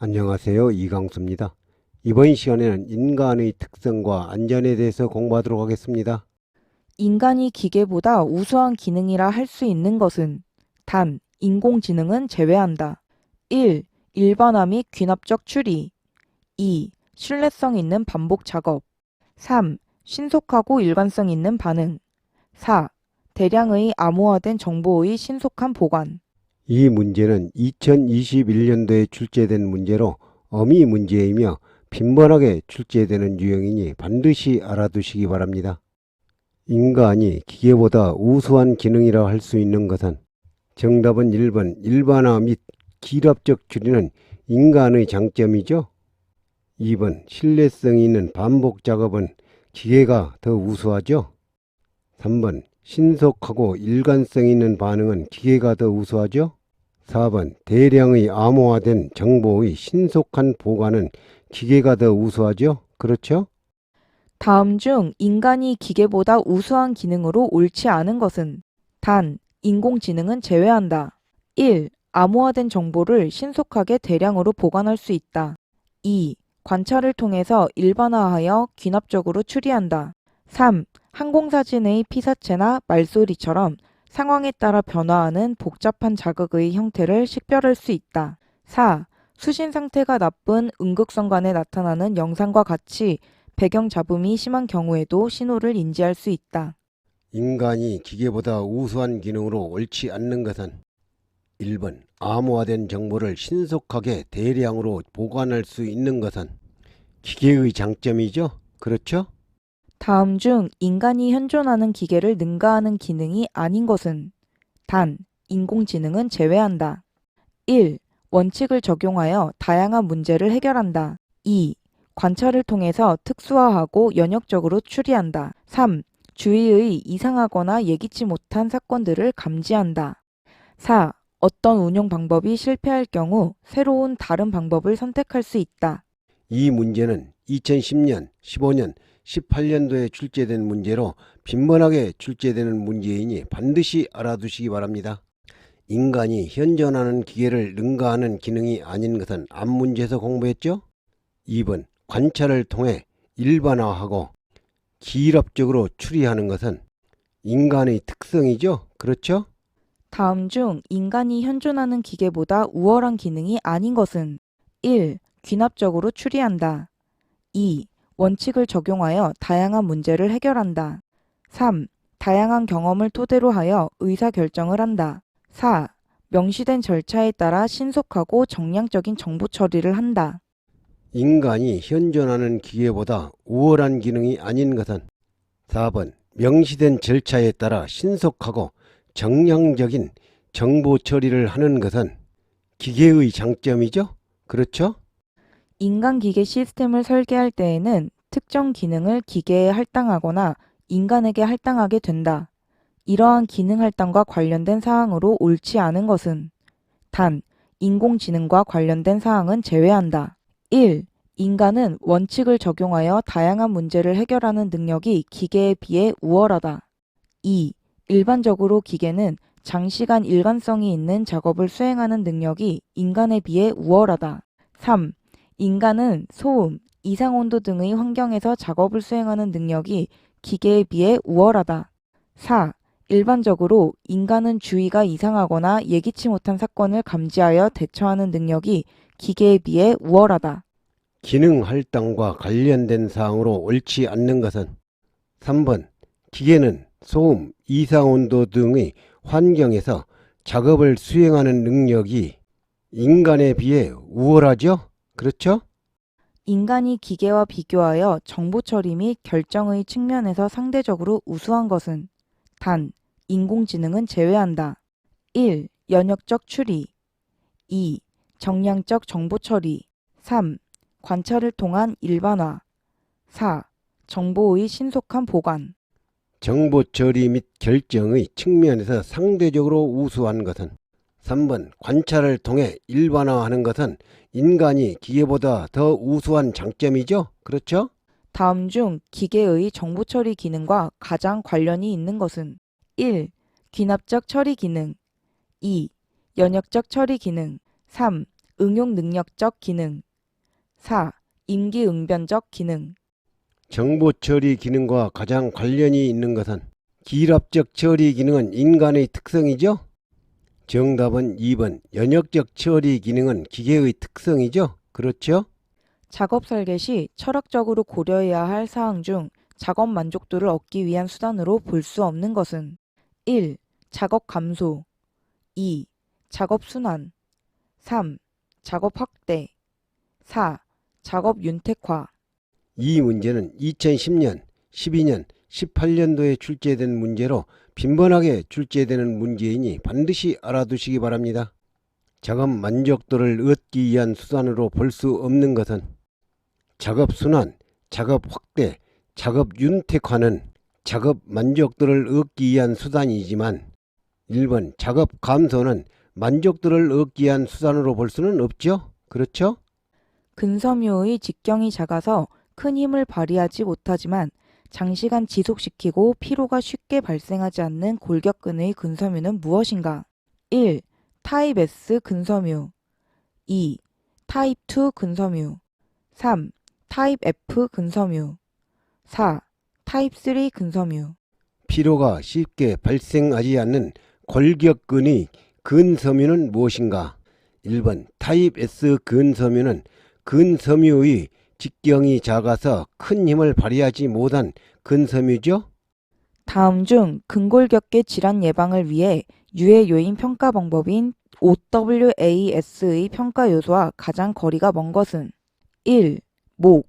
안녕하세요. 이강수입니다. 이번 시간에는 인간의 특성과 안전에 대해서 공부하도록 하겠습니다. 인간이 기계보다 우수한 기능이라 할 수 있는 것은 단 인공지능은 제외한다. 1. 일반화 및 귀납적 추리 2. 신뢰성 있는 반복 작업 3. 신속하고 일관성 있는 반응 4. 대량의 암호화된 정보의 신속한 보관 이 문제는 2021년도에 출제된 문제로 어미 문제이며 빈번하게 출제되는 유형이니 반드시 알아두시기 바랍니다. 인간이 기계보다 우수한 기능이라 할 수 있는 것은 정답은 1번 일반화 및 기랍적 추리는 인간의 장점이죠. 2번 신뢰성이 있는 반복 작업은 기계가 더 우수하죠. 3번 신속하고 일관성 있는 반응은 기계가 더 우수하죠. 4번 대량의 암호화된 정보의 신속한 보관은 기계가 더 우수하죠. 그렇죠? 다음 중 인간이 기계보다 우수한 기능으로 옳지 않은 것은 단 인공지능은 제외한다. 1. 암호화된 정보를 신속하게 대량으로 보관할 수 있다. 2. 관찰을 통해서 일반화하여 귀납적으로 추리한다. 3. 항공사진의 피사체나 말소리처럼 상황에 따라 변화하는 복잡한 자극의 형태를 식별할 수 있다. 4. 수신 상태가 나쁜 음극성간에 나타나는 영상과 같이 배경 잡음이 심한 경우에도 신호를 인지할 수 있다. 인간이 기계보다 우수한 기능으로 옳지 않는 것은 1번 암호화된 정보를 신속하게 대량으로 보관할 수 있는 것은 기계의 장점이죠. 그렇죠? 다음 중 인간이 현존하는 기계를 능가하는 기능이 아닌 것은 단 인공지능은 제외한다. 1. 원칙을 적용하여 다양한 문제를 해결한다. 2. 관찰을 통해서 특수화하고 연역적으로 추리한다. 3. 주위의 이상하거나 예기치 못한 사건들을 감지한다. 4. 어떤 운용 방법이 실패할 경우 새로운 다른 방법을 선택할 수 있다. 이 문제는 2010년, 15년, 18년도에 출제된 문제로 빈번하게 출제되는 문제이니 반드시 알아두시기 바랍니다. 인간이 현존하는 기계를 능가하는 기능이 아닌 것은 앞 문제에서 공부했죠? 2번 관찰을 통해 일반화하고 기럽적으로 추리하는 것은 인간의 특성이죠? 그렇죠? 다음 중 인간이 현존하는 기계보다 우월한 기능이 아닌 것은 1. 귀납적으로 추리한다. 2. 원칙을 적용하여 다양한 문제를 해결한다. 3. 다양한 경험을 토대로 하여 의사결정을 한다. 4. 명시된 절차에 따라 신속하고 정량적인 정보 처리를 한다. 인간이 현존하는 기계보다 우월한 기능이 아닌 것은 4번 명시된 절차에 따라 신속하고 정량적인 정보 처리를 하는 것은 기계의 장점이죠? 그렇죠? 인간 기계 시스템을 설계할 때에는 특정 기능을 기계에 할당하거나 인간에게 할당하게 된다. 이러한 기능 할당과 관련된 사항으로 옳지 않은 것은 단 인공지능과 관련된 사항은 제외한다. 1. 인간은 원칙을 적용하여 다양한 문제를 해결하는 능력이 기계에 비해 우월하다. 2. 일반적으로 기계는 장시간 일관성이 있는 작업을 수행하는 능력이 인간에 비해 우월하다. 3. 인간은 소음, 이상 온도 등의 환경에서 작업을 수행하는 능력이 기계에 비해 우월하다. 4. 일반적으로 인간은 주의가 이상하거나 예기치 못한 사건을 감지하여 대처하는 능력이 기계에 비해 우월하다. 기능 할당과 관련된 사항으로 옳지 않는 것은 3번 기계는 소음, 이상 온도 등의 환경에서 작업을 수행하는 능력이 인간에 비해 우월하죠? 그렇죠? 인간이 기계와 비교하여 정보 처리 및 결정의 측면에서 상대적으로 우수한 것은 단 인공지능은 제외한다. 1. 연역적 추리 2. 정량적 정보 처리 3. 관찰을 통한 일반화 4. 정보의 신속한 보관 정보 처리 및 결정의 측면에서 상대적으로 우수한 것은 3번 관찰을 통해 일반화하는 것은 인간이 기계보다 더 우수한 장점이죠? 그렇죠? 다음 중 기계의 정보 처리 기능과 가장 관련이 있는 것은 1. 귀납적 처리 기능 2. 연역적 처리 기능 3. 응용 능력적 기능. 4. 임기응변적 기능. 정보 처리 기능과 가장 관련이 있는 것은 기랍적 처리 기능은 인간의 특성이죠? 정답은 2번 연역적 처리 기능은 기계의 특성이죠? 그렇죠? 작업 설계 시 철학적으로 고려해야 할 사항 중 작업 만족도를 얻기 위한 수단으로 볼 수 없는 것은 1. 작업 감소 2. 작업 순환 3. 작업 확대 4. 작업 윤택화 이 문제는 2010년, 12년, 18년도에 출제된 문제로 빈번하게 출제되는 문제이니 반드시 알아두시기 바랍니다. 작업 만족도를 얻기 위한 수단으로 볼 수 없는 것은 작업 순환, 작업 확대, 작업 윤택화는 작업 만족도를 얻기 위한 수단이지만 1번 작업 감소는 만족도를 얻기 위한 수단으로 볼 수는 없죠? 그렇죠? 근섬유의 직경이 작아서 큰 힘을 발휘하지 못하지만 장시간 지속시키고 피로가 쉽게 발생하지 않는 골격근의 근섬유는 무엇인가? 1. 타입 S 근섬유 2. 타입 2 근섬유 3. 타입 F 근섬유 4. 타입 3 근섬유 피로가 쉽게 발생하지 않는 골격근의 근섬유는 무엇인가? 1번 타입 S 근섬유는 근섬유의 직경이 작아서 큰 힘을 발휘하지 못한 근섬유죠? 다음 중 근골격계 질환 예방을 위해 유해 요인 평가 방법인 OWAS의 평가 요소와 가장 거리가 먼 것은 1. 목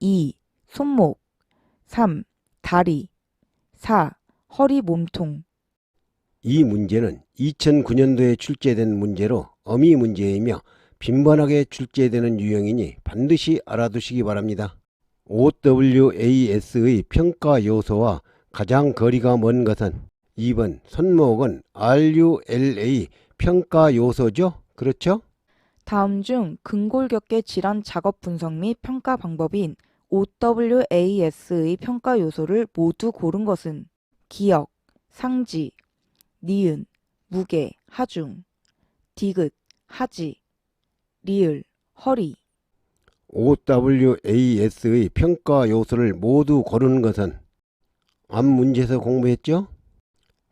2. 손목 3. 다리 4. 허리 몸통 이 문제는 2009년도에 출제된 문제로 어미 문제이며 빈번하게 출제되는 유형이니 반드시 알아두시기 바랍니다. OWAS의 평가 요소와 가장 거리가 먼 것은 2번 손목은 RULA 평가 요소죠? 그렇죠? 다음 중 근골격계 질환 작업 분석 및 평가 방법인 OWAS의 평가 요소를 모두 고른 것은 기역, 상지, 니은, 무게, 하중, 디귿, 하지, 리을, 허리. OWAS의 평가 요소를 모두 고르는 것은 앞 문제에서 공부했죠?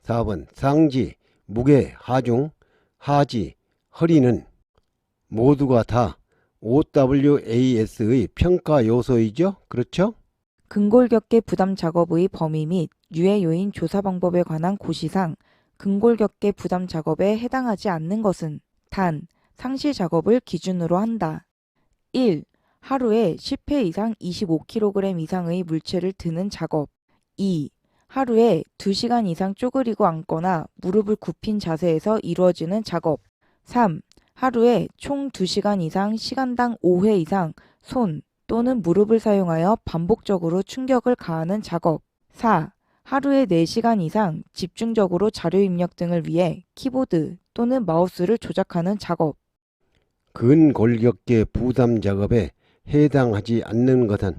4번 상지, 무게, 하중, 하지, 허리는 모두가 다 OWAS의 평가 요소이죠? 그렇죠? 근골격계 부담 작업의 범위 및 유해 요인 조사 방법에 관한 고시상 근골격계 부담 작업에 해당하지 않는 것은 단 상시 작업을 기준으로 한다. 1. 하루에 10회 이상 25kg 이상의 물체를 드는 작업. 2. 하루에 2시간 이상 쪼그리고 앉거나 무릎을 굽힌 자세에서 이루어지는 작업. 3. 하루에 총 2시간 이상 시간당 5회 이상 손 또는 무릎을 사용하여 반복적으로 충격을 가하는 작업. 4. 하루에 4시간 이상 집중적으로 자료 입력 등을 위해 키보드 또는 마우스를 조작하는 작업. 근골격계 부담 작업에 해당하지 않는 것은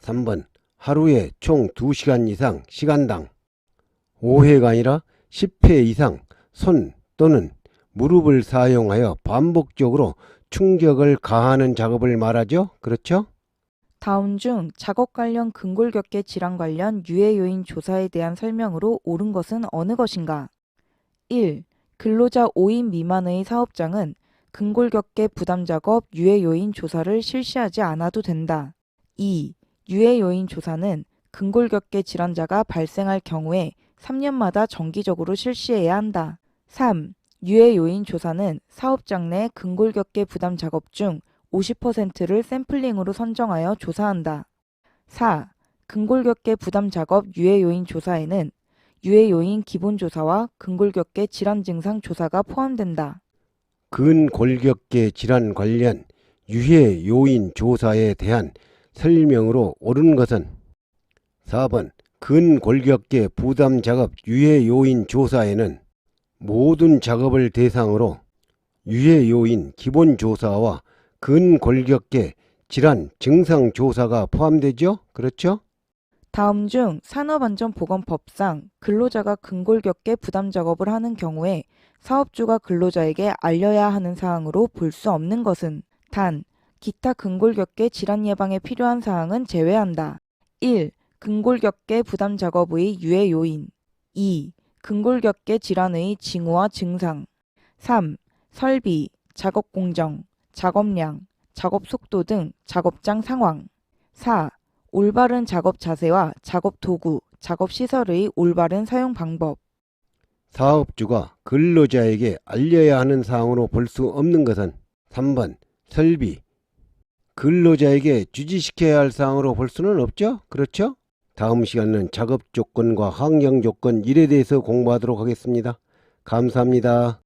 3번 하루에 총 2시간 이상 시간당 5회가 아니라 10회 이상 손 또는 무릎을 사용하여 반복적으로 충격을 가하는 작업을 말하죠. 그렇죠? 다음 중 작업 관련 근골격계 질환 관련 유해 요인 조사에 대한 설명으로 옳은 것은 어느 것인가? 1. 근로자 5인 미만의 사업장은 근골격계 부담 작업 유해 요인 조사를 실시하지 않아도 된다. 2. 유해 요인 조사는 근골격계 질환자가 발생할 경우에 3년마다 정기적으로 실시해야 한다. 3. 유해 요인 조사는 사업장 내 근골격계 부담 작업 중 50%를 샘플링으로 선정하여 조사한다. 4. 근골격계 부담 작업 유해 요인 조사에는 유해 요인 기본 조사와 근골격계 질환 증상 조사가 포함된다. 근골격계 질환 관련 유해 요인 조사에 대한 설명으로 옳은 것은 4번 근골격계 부담 작업 유해 요인 조사에는 모든 작업을 대상으로 유해 요인 기본 조사와 근골격계 질환 증상 조사가 포함되죠? 그렇죠? 다음 중 산업안전보건법상 근로자가 근골격계 부담 작업을 하는 경우에 사업주가 근로자에게 알려야 하는 사항으로 볼 수 없는 것은 단 기타 근골격계 질환 예방에 필요한 사항은 제외한다. 1. 근골격계 부담 작업의 유해 요인 2. 근골격계 질환의 징후와 증상 3. 설비, 작업 공정, 작업량, 작업 속도 등 작업장 상황 4. 올바른 작업 자세와 작업 도구, 작업 시설의 올바른 사용 방법 사업주가 근로자에게 알려야 하는 사항으로 볼 수 없는 것은 3번 설비 근로자에게 주지시켜야 할 사항으로 볼 수는 없죠? 그렇죠? 다음 시간은 작업 조건과 환경 조건 일에 대해서 공부하도록 하겠습니다. 감사합니다.